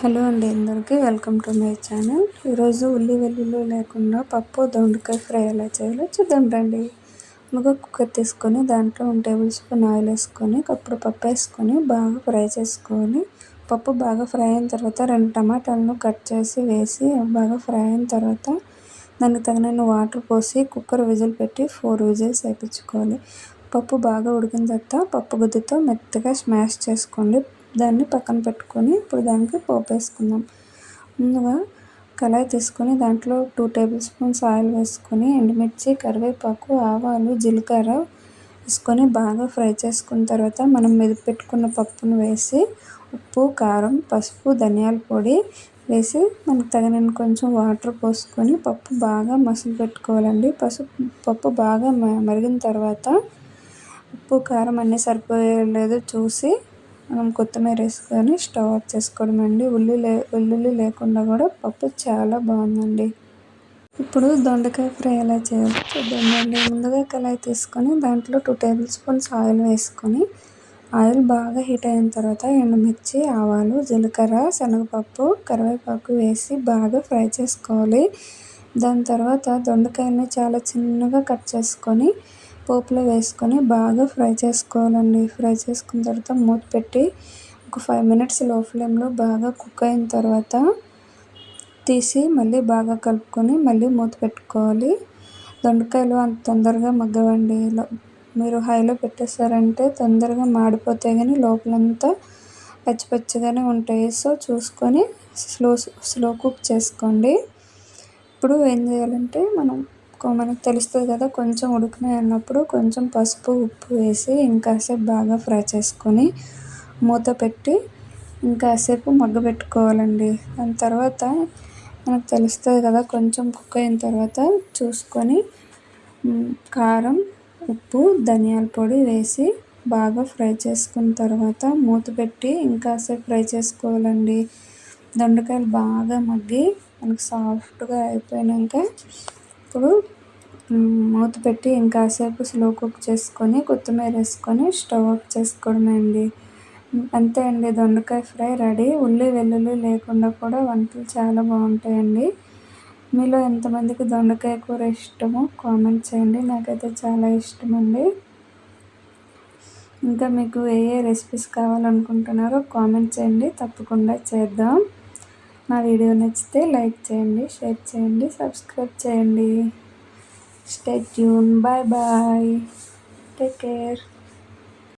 Hello అండి అందరికీ welcome to my channel. ఈరోజు ఉల్లి వెల్లుల్లి లేకుండా పప్పు దొండకాయ ఫ్రై ఎలా చేయాలో చూద్దాం రండి. ముందుగా కుక్కర్ తీసుకొని దాంట్లో వన్ టేబుల్ స్పూన్ ఆయిల్ వేసుకొని కప్పుడు పప్పు వేసుకొని బాగా ఫ్రై చేసుకొని పప్పు బాగా ఫ్రై అయిన తర్వాత రెండు టమాటాలను కట్ చేసి వేసి బాగా ఫ్రై అయిన తర్వాత దానికి తగినన్ని వాటర్ పోసి కుక్కర్ విజిల్ పెట్టి ఫోర్ విజిల్స్ వేయించుకోవాలి. పప్పు బాగా ఉడికిన తర్వాత పప్పు గుద్దుతో మెత్తగా స్మాష్ చేసుకోండి. దాన్ని పక్కన పెట్టుకొని ఇప్పుడు దానికి పోపు వేసుకుందాం. ముందుగా కళాయి తీసుకొని దాంట్లో టూ టేబుల్ స్పూన్స్ ఆయిల్ వేసుకొని ఎండుమిర్చి కరివేపాకు ఆవాలు జీలకర్ర వేసుకొని బాగా ఫ్రై చేసుకున్న తర్వాత మనం మెదిపి పెట్టుకున్న పప్పును వేసి ఉప్పు కారం పసుపు ధనియాల పొడి వేసి మనకు తగినన్ని కొంచెం వాటర్ పోసుకొని పప్పు బాగా మసులు పెట్టుకోవాలండి. పసుపు పప్పు బాగా మరిగిన తర్వాత ఉప్పు కారం అన్నీ సరిపోయలేదు చూసి మనం కొత్తిమీర వేసుకొని స్టవ్ ఆఫ్ చేసుకోవడం అండి ఉల్లి లే వెల్లుల్లి లేకుండా కూడా పప్పు చాలా బాగుందండి. ఇప్పుడు దొండకాయ ఫ్రై ఎలా చేయాలో చూద్దామండి. ముందుగా కళాయి తీసుకొని దాంట్లో టూ టేబుల్ స్పూన్స్ ఆయిల్ వేసుకొని ఆయిల్ బాగా హీట్ అయిన తర్వాత ఎండుమిర్చి ఆవాలు జీలకర్ర శనగపప్పు కరివేపాకు వేసి బాగా ఫ్రై చేసుకోవాలి. దాని తర్వాత దొండకాయని చాలా చిన్నగా కట్ చేసుకొని పోపులో వేసుకొని బాగా ఫ్రై చేసుకోవాలండి. ఫ్రై చేసుకున్న తర్వాత మూత పెట్టి ఒక ఫైవ్ మినిట్స్లో ఫ్లేమ్లో బాగా కుక్ అయిన తర్వాత తీసి మళ్ళీ బాగా కలుపుకొని మళ్ళీ మూత పెట్టుకోవాలి. దొండకాయలు అంత తొందరగా మగ్గవండి. మీరు హైలో పెట్టేశారంటే తొందరగా మాడిపోతాయి కానీ లోపలంతా పచ్చి పచ్చిగానే ఉంటాయి. సో చూసుకొని స్లో స్లో కుక్ చేసుకోండి. ఇప్పుడు ఏం చేయాలంటే మనం మనకు తెలుస్తుంది కదా కొంచెం ఉడికినాయి అన్నప్పుడు కొంచెం పసుపు ఉప్పు వేసి ఇంకాసేపు బాగా ఫ్రై చేసుకొని మూత పెట్టి ఇంకాసేపు మగ్గబెట్టుకోవాలండి. దాని తర్వాత మనకు తెలుస్తుంది కదా కొంచెం కుక్ అయిన తర్వాత చూసుకొని కారం ఉప్పు ధనియాల పొడి వేసి బాగా ఫ్రై చేసుకున్న తర్వాత మూత పెట్టి ఇంకాసేపు ఫ్రై చేసుకోవాలండి. దొండకాయలు బాగా మగ్గి మనకు సాఫ్ట్గా అయిపోయాక ఇప్పుడు మూత పెట్టి ఇంకాసేపు స్లో కుక్ చేసుకొని కొత్తిమీర వేసుకొని స్టవ్ ఆఫ్ చేసుకోవడమే అండి. అంతే అండి దొండకాయ ఫ్రై రెడీ. ఉల్లి వెల్లుల్లి లేకుండా కూడా వంటలు చాలా బాగుంటాయండి. మీలో ఎంతమందికి దొండకాయ కూర ఇష్టమో కామెంట్ చేయండి. నాకైతే చాలా ఇష్టం అండి ఇంకా మీకు ఏ ఏ రెసిపీస్ కావాలనుకుంటున్నారో కామెంట్ చేయండి. తప్పకుండా చేద్దాం. నా వీడియో నచ్చితే లైక్ చేయండి షేర్ చేయండి సబ్స్క్రైబ్ చేయండి. Stay tune bye bye take care